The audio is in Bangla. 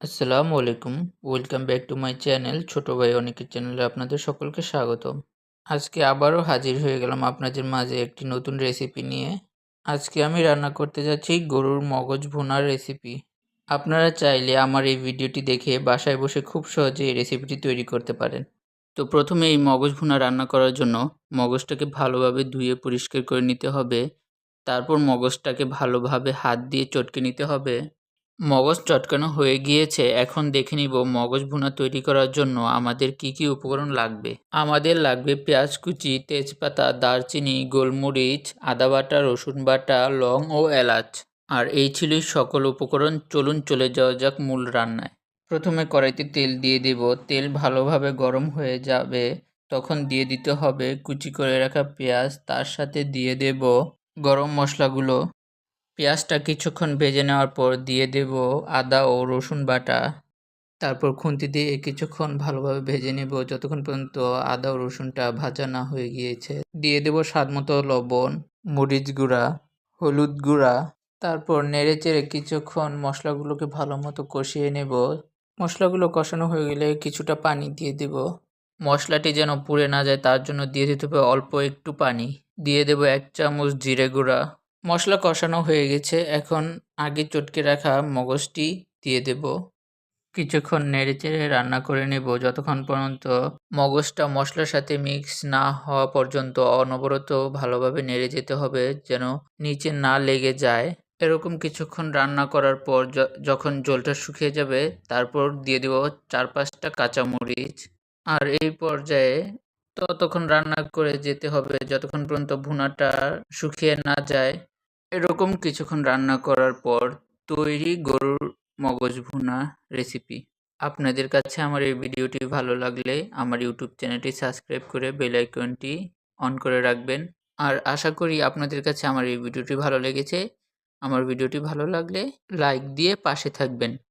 আসসালামু আলাইকুম। Welcome back to my channel ছোট ভাই অনেকের চ্যানেলে আপনাদের সকলকে স্বাগতম। আজকে আবারও হাজির হয়ে গেলাম আপনাদের মাঝে একটি নতুন রেসিপি নিয়ে। আজকে আমি রান্না করতে যাচ্ছি গরুর মগজ ভুনার রেসিপি আপনারা চাইলে আমার এই ভিডিওটি দেখে বাসায় বসে খুব সহজে এই রেসিপিটি তৈরি করতে পারেন। তো প্রথমে এই মগজ ভুনা রান্না করার জন্য মগজটাকে ভালোভাবে ধুয়ে পরিষ্কার করে নিতে হবে। তারপর মগজটাকে ভালোভাবে হাত দিয়ে চটকে নিতে হবে। মগজ চটকানো হয়ে গিয়েছে, এখন দেখে নিব মগজ ভুনা তৈরি করার জন্য আমাদের কি কি উপকরণ লাগবে। আমাদের লাগবে পেঁয়াজ কুচি, তেজপাতা, দারচিনি, গোলমরিচ, আদা বাটা, রসুন বাটা, লং ও এলাচ। আর এই ছিল সকল উপকরণ, চলুন চলে যাওয়া যাক মূল রান্নায়। প্রথমে কড়াইতে তেল দিয়ে দেব। তেল ভালোভাবে গরম হয়ে যাবে, তখন দিয়ে দিতে হবে কুচি করে রাখা পেঁয়াজ, তার সাথে দিয়ে দেব গরম মশলাগুলো। পেঁয়াজটা কিছুক্ষণ ভেজে নেওয়ার পর দিয়ে দেব আদা ও রসুন বাটা। তারপর খুন্তি দিয়ে কিছুক্ষণ ভালোভাবে ভেজে নেব যতক্ষণ পর্যন্ত আদা ও রসুনটা ভাজা না হয়ে গিয়েছে। দিয়ে দেব স্বাদ মতো লবণ, মরিচ গুঁড়া, হলুদ গুঁড়া। তারপর নেড়ে চেড়ে কিছুক্ষণ মশলাগুলোকে ভালো মতো কষিয়ে নেব। মশলাগুলো কষানো হয়ে গেলে কিছুটা পানি দিয়ে দেব। মশলাটি যেন পুড়ে না যায় তার জন্য দিয়ে দিতে হবে অল্প একটু পানি। দিয়ে দেব এক চামচ জিরে গুঁড়া। মশলা কষানো হয়ে গেছে। এখন আগে চটকে রাখা মগজটি দিয়ে দেব। কিছুক্ষণ নেড়ে চেড়ে রান্না করে নেব। যতক্ষণ পর্যন্ত মগজটা মশলার সাথে মিক্স না হওয়া পর্যন্ত অনবরত ভালোভাবে নেড়ে যেতে হবে, যেন নিচে না লেগে যায়। এরকম কিছুক্ষণ রান্না করার পর যখন জলটা শুকিয়ে যাবে, তারপর দিয়ে দেব চার পাঁচটা কাঁচামরিচ। আর এই পর্যায়ে ততক্ষণ রান্না করে যেতে হবে, যতক্ষণ পর্যন্ত ভুনাটা শুকিয়ে না যায়। এরকম কিছুক্ষণ রান্না করার পর তৈরি গরুর মগজ ভুনা রেসিপি আপনাদের কাছে আমার এই ভিডিওটি ভালো লাগলে আমার ইউটিউব চ্যানেলটি সাবস্ক্রাইব করে বেল আইকনটি অন করে রাখবেন। আর আশা করি আপনাদের কাছে আমার এই ভিডিওটি ভালো লেগেছে। আমার ভিডিওটি ভালো লাগলে লাইক দিয়ে পাশে থাকবেন।